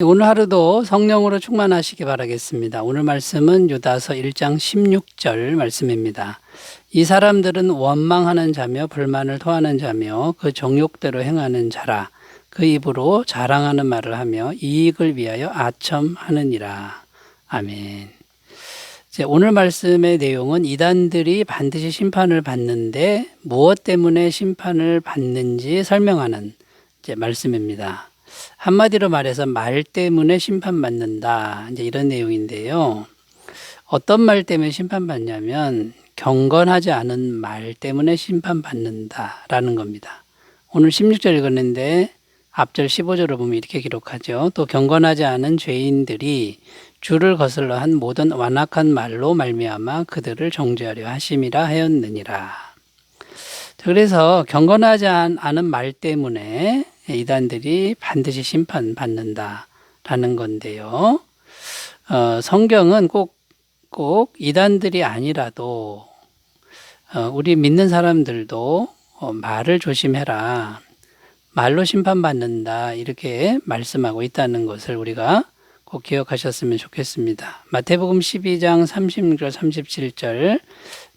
오늘 하루도 성령으로 충만하시기 바라겠습니다. 오늘 말씀은 유다서 1장 16절 말씀입니다. 이 사람들은 원망하는 자며 불만을 토하는 자며 그 정욕대로 행하는 자라 그 입으로 자랑하는 말을 하며 이익을 위하여 아첨하느니라. 아멘. 이제 오늘 말씀의 내용은 이단들이 반드시 심판을 받는데 무엇 때문에 심판을 받는지 설명하는 말씀입니다. 한마디로 말해서 말 때문에 심판받는다. 이제 이런 내용인데요. 어떤 말 때문에 심판받냐면 경건하지 않은 말 때문에 심판받는다라는 겁니다. 오늘 16절 읽었는데 앞절 15절을 보면 이렇게 기록하죠. 또 경건하지 않은 죄인들이 주를 거슬러 한 모든 완악한 말로 말미암아 그들을 정죄하려 하심이라 하였느니라. 자, 그래서 경건하지 않- 않은 말 때문에 이단들이 반드시 심판받는다라는 건데요. 어, 성경은 꼭, 꼭 이단들이 아니라도 어, 우리 믿는 사람들도 어, 말을 조심해라. 말로 심판받는다. 이렇게 말씀하고 있다는 것을 우리가 꼭 기억하셨으면 좋겠습니다. 마태복음 12장 36절 37절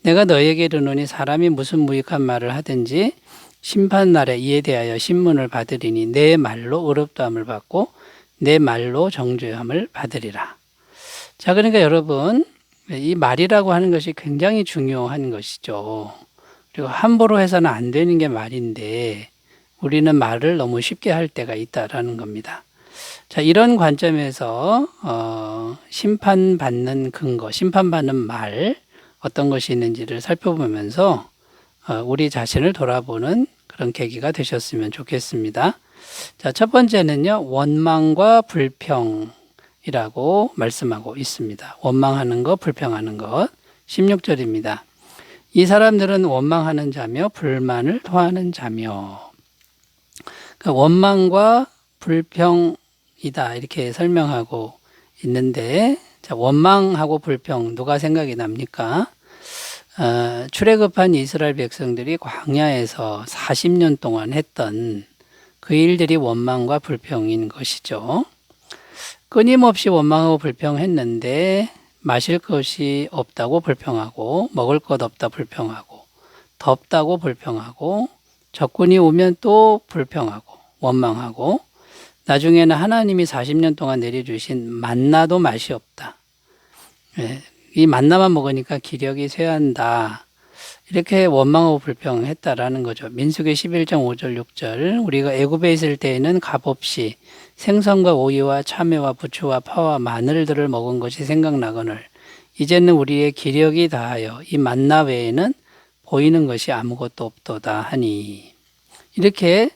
내가 너에게 이르노니 사람이 무슨 무익한 말을 하든지 심판 날에 이에 대하여 신문을 받으리니 내 말로 의롭다함을 받고 내 말로 정죄함을 받으리라. 자, 그러니까 여러분 이 말이라고 하는 것이 굉장히 중요한 것이죠. 그리고 함부로 해서는 안 되는 게 말인데 우리는 말을 너무 쉽게 할 때가 있다라는 겁니다. 자, 이런 관점에서 어, 심판받는 근거, 심판받는 말 어떤 것이 있는지를 살펴보면서 어, 우리 자신을 돌아보는 그런 계기가 되셨으면 좋겠습니다. 자, 첫 번째는요, 원망과 불평이라고 말씀하고 있습니다. 원망하는 것, 불평하는 것. 16절입니다. 이 사람들은 원망하는 자며 불만을 토하는 자며 그러니까 원망과 불평이다 이렇게 설명하고 있는데 자, 원망하고 불평 누가 생각이 납니까? 어, 출애굽한 이스라엘 백성들이 광야에서 40년 동안 했던 그 일들이 원망과 불평인 것이죠. 끊임없이 원망하고 불평했는데 마실 것이 없다고 불평하고 먹을 것 없다 불평하고 덥다고 불평하고 적군이 오면 또 불평하고 원망하고 나중에는 하나님이 40년 동안 내려주신 만나도 맛이 없다. 예, 이 만나만 먹으니까 기력이 쇠한다. 이렇게 원망하고 불평했다라는 거죠. 민수기 11장 5절 6절 우리가 애굽에 있을 때에는 값없이 생선과 오이와 참외와 부추와 파와 마늘들을 먹은 것이 생각나거늘 이제는 우리의 기력이 다하여 이 만나 외에는 보이는 것이 아무것도 없도다 하니 이렇게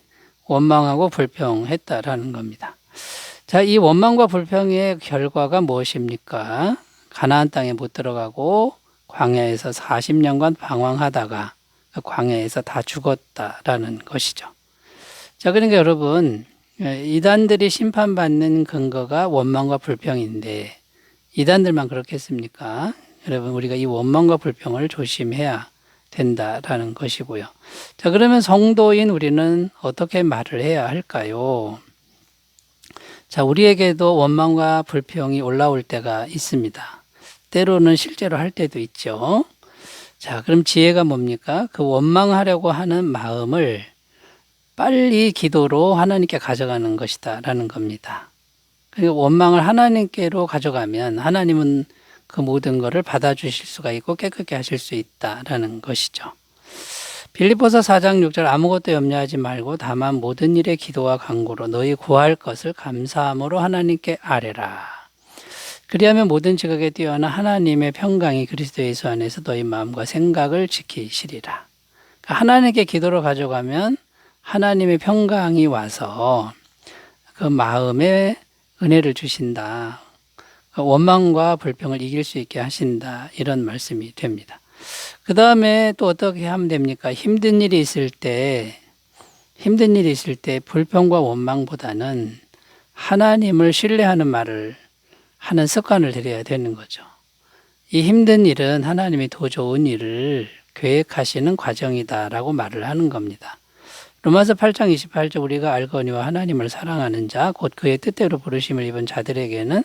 원망하고 불평했다라는 겁니다. 자, 이 원망과 불평의 결과가 무엇입니까? 가나안 땅에 못 들어가고 광야에서 40년간 방황하다가 그 광야에서 다 죽었다라는 것이죠. 자, 그러니까 여러분, 이단들이 심판받는 근거가 원망과 불평인데 이단들만 그렇겠습니까? 여러분, 우리가 이 원망과 불평을 조심해야 된다라는 것이고요. 자, 그러면 성도인 우리는 어떻게 말을 해야 할까요? 자, 우리에게도 원망과 불평이 올라올 때가 있습니다. 때로는 실제로 할 때도 있죠. 자, 그럼 지혜가 뭡니까? 그 원망하려고 하는 마음을 빨리 기도로 하나님께 가져가는 것이다. 라는 겁니다. 그리고 원망을 하나님께로 가져가면 하나님은 그 모든 것을 받아주실 수가 있고 깨끗게 하실 수 있다라는 것이죠. 빌리포서 4장 6절 아무것도 염려하지 말고 다만 모든 일에 기도와 간구로 너희 구할 것을 감사함으로 하나님께 아뢰라. 그리하면 모든 지각에 뛰어나 하나님의 평강이 그리스도 예수 안에서 너희 마음과 생각을 지키시리라. 그러니까 하나님께 기도로 가져가면 하나님의 평강이 와서 그 마음에 은혜를 주신다. 원망과 불평을 이길 수 있게 하신다. 이런 말씀이 됩니다. 그 다음에 또 어떻게 하면 됩니까? 힘든 일이 있을 때, 힘든 일이 있을 때 불평과 원망보다는 하나님을 신뢰하는 말을 하는 습관을 들여야 되는 거죠. 이 힘든 일은 하나님이 더 좋은 일을 계획하시는 과정이다라고 말을 하는 겁니다. 로마서 8장 28절 우리가 알거니와 하나님을 사랑하는 자 곧 그의 뜻대로 부르심을 입은 자들에게는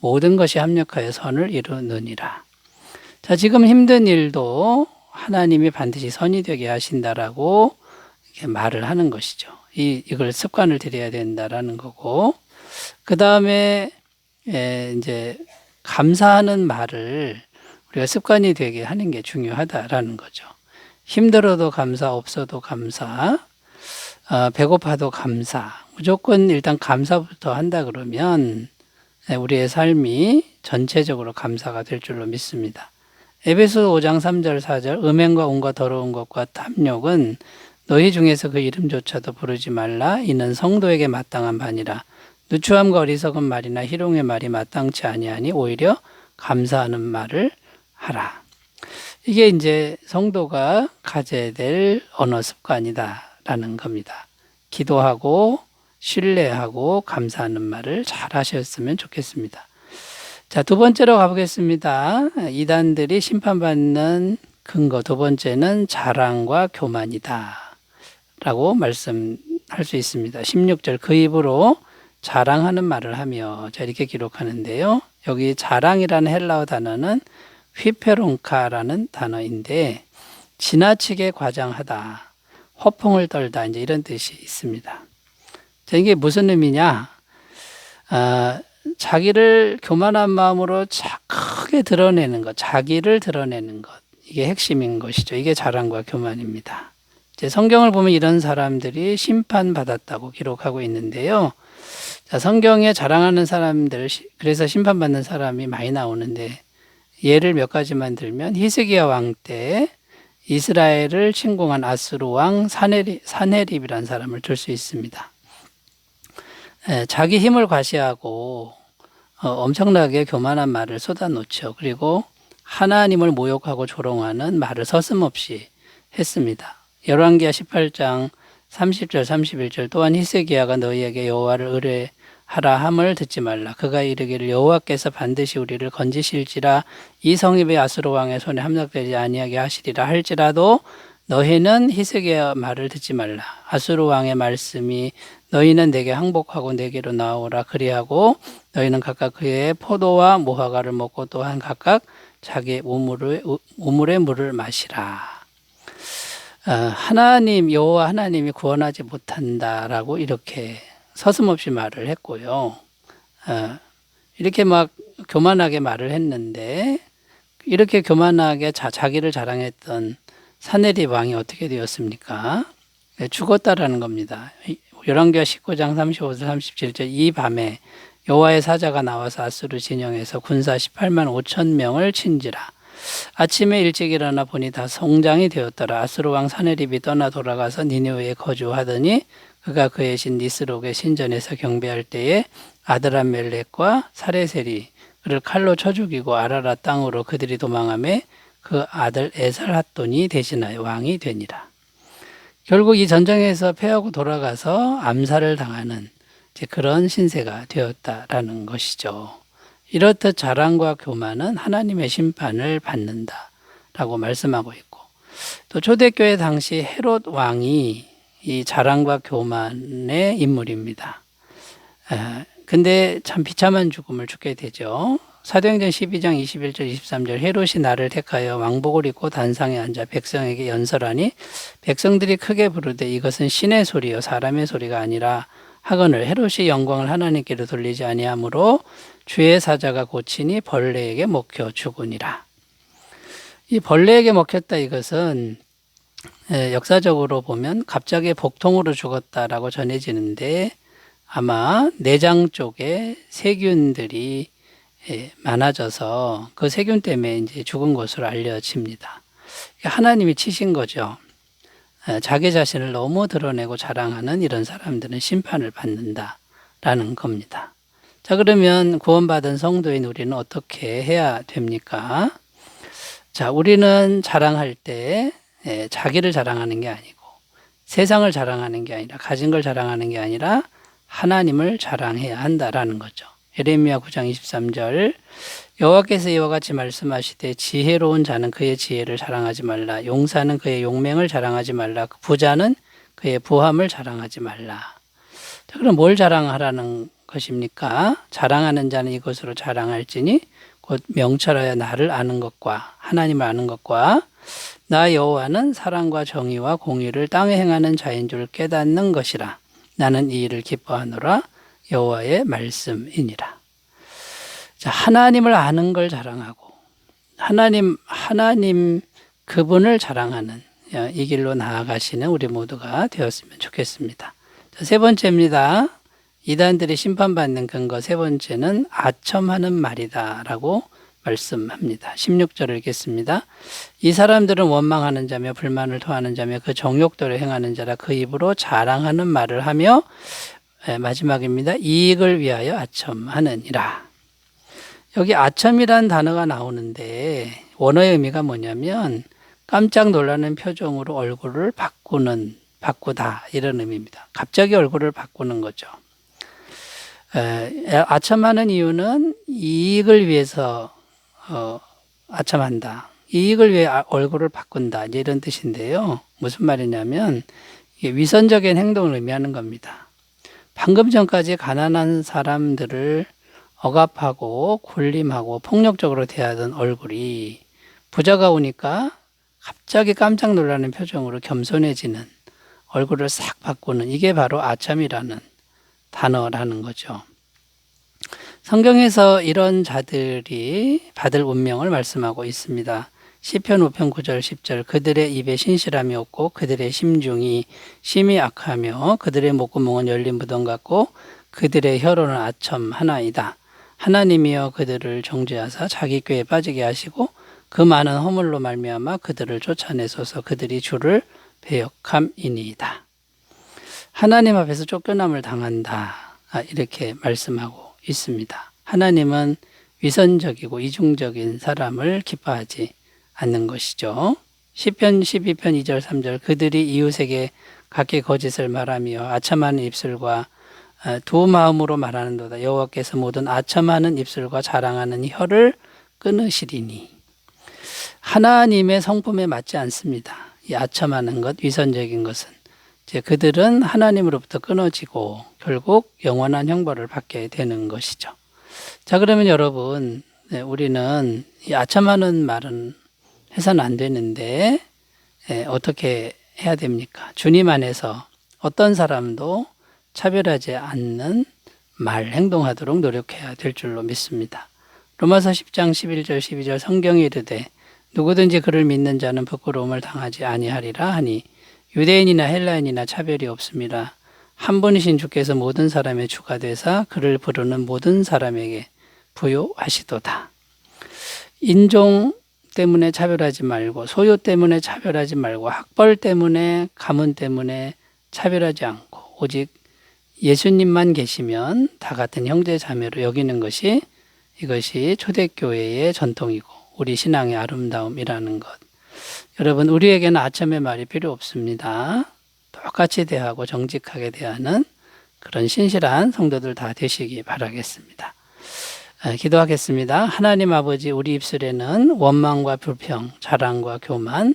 모든 것이 합력하여 선을 이루느니라. 자, 지금 힘든 일도 하나님이 반드시 선이 되게 하신다라고 이렇게 말을 하는 것이죠. 이, 이걸 습관을 들여야 된다라는 거고, 그 다음에, 이제, 감사하는 말을 우리가 습관이 되게 하는 게 중요하다라는 거죠. 힘들어도 감사, 없어도 감사, 어, 배고파도 감사. 무조건 일단 감사부터 한다 그러면 네, 우리의 삶이 전체적으로 감사가 될 줄로 믿습니다. 에베소 5장 3절 4절 음행과 온과 더러운 것과 탐욕은 너희 중에서 그 이름조차도 부르지 말라 이는 성도에게 마땅한 반이라 누추함과 어리석은 말이나 희롱의 말이 마땅치 아니하니 오히려 감사하는 말을 하라. 이게 이제 성도가 가져야 될 언어 습관이다라는 겁니다. 기도하고 신뢰하고 감사하는 말을 잘 하셨으면 좋겠습니다. 자, 두 번째로 가보겠습니다. 이단들이 심판받는 근거 두 번째는 자랑과 교만이다. 라고 말씀할 수 있습니다. 16절 그 입으로 자랑하는 말을 하며 자 이렇게 기록하는데요. 여기 자랑이라는 헬라어 단어는 휘페론카라는 단어인데 지나치게 과장하다, 허풍을 떨다 이제 이런 뜻이 있습니다. 자, 이게 무슨 의미냐? 아, 자기를 교만한 마음으로 크게 드러내는 것, 자기를 드러내는 것. 이게 핵심인 것이죠. 이게 자랑과 교만입니다. 이제 성경을 보면 이런 사람들이 심판받았다고 기록하고 있는데요. 자, 성경에 자랑하는 사람들, 그래서 심판받는 사람이 많이 나오는데, 예를 몇 가지만 들면, 히스기야 왕 때 이스라엘을 침공한 아스루 왕 사네립, 사네립이라는 사람을 들 수 있습니다. 에, 자기 힘을 과시하고 어, 엄청나게 교만한 말을 쏟아놓죠. 그리고 하나님을 모욕하고 조롱하는 말을 서슴없이 했습니다. 열왕기하 18장 30절 31절 또한 히스기야가 너희에게 여호와를 의뢰 하라 함을 듣지 말라. 그가 이르기를 여호와께서 반드시 우리를 건지실지라 이 성읍의 아스로 왕의 손에 함락되지 아니하게 하시리라 할지라도 너희는 히스기야 말을 듣지 말라. 아스로 왕의 말씀이 너희는 내게 항복하고 내게로 나오라. 그리하고 너희는 각각 그의 포도와 무화과를 먹고 또한 각각 자기 우물의, 우물의 물을 마시라. 어, 하나님 여호와 하나님이 구원하지 못한다라고 이렇게 서슴없이 말을 했고요. 어, 이렇게 막 교만하게 말을 했는데 이렇게 교만하게 자, 자기를 자랑했던 사내리 왕이 어떻게 되었습니까? 네, 죽었다라는 겁니다. 열왕기하 19장 35절 37절 이 밤에 여호와의 사자가 나와서 아수르 진영에서 군사 18만 5천 명을 친지라 아침에 일찍 일어나 보니 다 성장이 되었더라 아수르 왕 사네립이 떠나 돌아가서 니느웨에 거주하더니 그가 그의 신 니스록의 신전에서 경배할 때에 아드람멜렉과 사레셀이 그를 칼로 쳐 죽이고 아라라 땅으로 그들이 도망함에 그 아들 에살핫돈이 대신하여 왕이 되니라. 결국 이 전쟁에서 패하고 돌아가서 암살을 당하는 그런 신세가 되었다라는 것이죠. 이렇듯 자랑과 교만은 하나님의 심판을 받는다 라고 말씀하고 있고 또 초대교회 당시 헤롯 왕이 이 자랑과 교만의 인물입니다. 근데 참 비참한 죽음을 죽게 되죠. 사도행전 12장 21절 23절 헤롯이 나를 택하여 왕복을 입고 단상에 앉아 백성에게 연설하니 백성들이 크게 부르되 이것은 신의 소리요 사람의 소리가 아니라 하거늘 헤롯이 영광을 하나님께로 돌리지 아니하므로 주의 사자가 고치니 벌레에게 먹혀 죽으니라. 이 벌레에게 먹혔다 이것은 역사적으로 보면 갑자기 복통으로 죽었다라고 전해지는데 아마 내장 쪽에 세균들이 예, 많아져서 그 세균 때문에 이제 죽은 것으로 알려집니다. 하나님이 치신 거죠. 예, 자기 자신을 너무 드러내고 자랑하는 이런 사람들은 심판을 받는다라는 겁니다. 자, 그러면 구원받은 성도인 우리는 어떻게 해야 됩니까? 자, 우리는 자랑할 때 예, 자기를 자랑하는 게 아니고 세상을 자랑하는 게 아니라 가진 걸 자랑하는 게 아니라 하나님을 자랑해야 한다라는 거죠. 에레미야 9장 23절 여호와께서 이와 같이 말씀하시되 지혜로운 자는 그의 지혜를 자랑하지 말라 용사는 그의 용맹을 자랑하지 말라 그 부자는 그의 부함을 자랑하지 말라. 자, 그럼 뭘 자랑하라는 것입니까? 자랑하는 자는 이것으로 자랑할지니 곧 명철하여 나를 아는 것과 하나님을 아는 것과 나 여호와는 사랑과 정의와 공의를 땅에 행하는 자인 줄 깨닫는 것이라. 나는 이 일을 기뻐하노라 여호와의 말씀이니라. 자, 하나님을 아는 걸 자랑하고 하나님 하나님 그분을 자랑하는 어, 이 길로 나아가시는 우리 모두가 되었으면 좋겠습니다. 자, 세 번째입니다. 이단들이 심판받는 근거 세 번째는 아첨하는 말이다라고 말씀합니다. 16절을 읽겠습니다. 이 사람들은 원망하는 자며 불만을 토하는 자며 그 정욕대로 행하는 자라 그 입으로 자랑하는 말을 하며 예, 마지막입니다. 이익을 위하여 아첨하느니라. 여기 아첨이라는 단어가 나오는데 원어의 의미가 뭐냐면 깜짝 놀라는 표정으로 얼굴을 바꾸는 바꾸다 이런 의미입니다. 갑자기 얼굴을 바꾸는 거죠. 에, 아첨하는 이유는 이익을 위해서 어, 아첨한다. 이익을 위해 아- 얼굴을 바꾼다. 이런 뜻인데요. 무슨 말이냐면 위선적인 행동을 의미하는 겁니다. 방금 전까지 가난한 사람들을 억압하고 굴림하고 폭력적으로 대하던 얼굴이 부자가 오니까 갑자기 깜짝 놀라는 표정으로 겸손해지는 얼굴을 싹 바꾸는 이게 바로 아첨이라는 단어라는 거죠. 성경에서 이런 자들이 받을 운명을 말씀하고 있습니다. 시편 5편 9절 10절 그들의 입에 신실함이 없고 그들의 심중이 심히 악하며 그들의 목구멍은 열린 무덤 같고 그들의 혀로는 아첨 하나이다. 하나님이여 그들을 정죄하사 자기 꾀에 빠지게 하시고 그 많은 허물로 말미암아 그들을 쫓아내소서 그들이 주를 배역함이니이다. 하나님 앞에서 쫓겨남을 당한다. 아, 이렇게 말씀하고 있습니다. 하나님은 위선적이고 이중적인 사람을 기뻐하지 않는 것이죠. 시편 12편 2절 3절 그들이 이웃에게 각기 거짓을 말하며 아첨하는 입술과 아, 두 마음으로 말하는도다. 여호와께서 모든 아첨하는 입술과 자랑하는 혀를 끊으시리니 하나님의 성품에 맞지 않습니다. 이 아첨하는 것, 위선적인 것은 이제 그들은 하나님으로부터 끊어지고 결국 영원한 형벌을 받게 되는 것이죠. 자, 그러면 여러분, 네, 우리는 이 아첨하는 말은 해서는 안 되는데 예, 어떻게 해야 됩니까? 주님 안에서 어떤 사람도 차별하지 않는 말, 행동하도록 노력해야 될 줄로 믿습니다. 로마서 10장 11절 12절 성경에 이르되 누구든지 그를 믿는 자는 부끄러움을 당하지 아니하리라 하니 유대인이나 헬라인이나 차별이 없습니다. 한 분이신 주께서 모든 사람의 주가 되사 그를 부르는 모든 사람에게 부요하시도다. 인종 때문에 차별하지 말고 소유 때문에 차별하지 말고 학벌 때문에 가문 때문에 차별하지 않고 오직 예수님만 계시면 다 같은 형제 자매로 여기는 것이 이것이 초대교회의 전통이고 우리 신앙의 아름다움이라는 것. 여러분 우리에게는 아첨의 말이 필요 없습니다. 똑같이 대하고 정직하게 대하는 그런 신실한 성도들 다 되시기 바라겠습니다. 아, 기도하겠습니다. 하나님 아버지 우리 입술에는 원망과 불평, 자랑과 교만,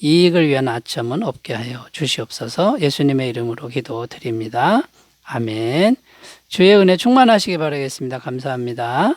이익을 위한 아첨은 없게 하여 주시옵소서 예수님의 이름으로 기도드립니다. 아멘. 주의 은혜 충만하시기 바라겠습니다. 감사합니다.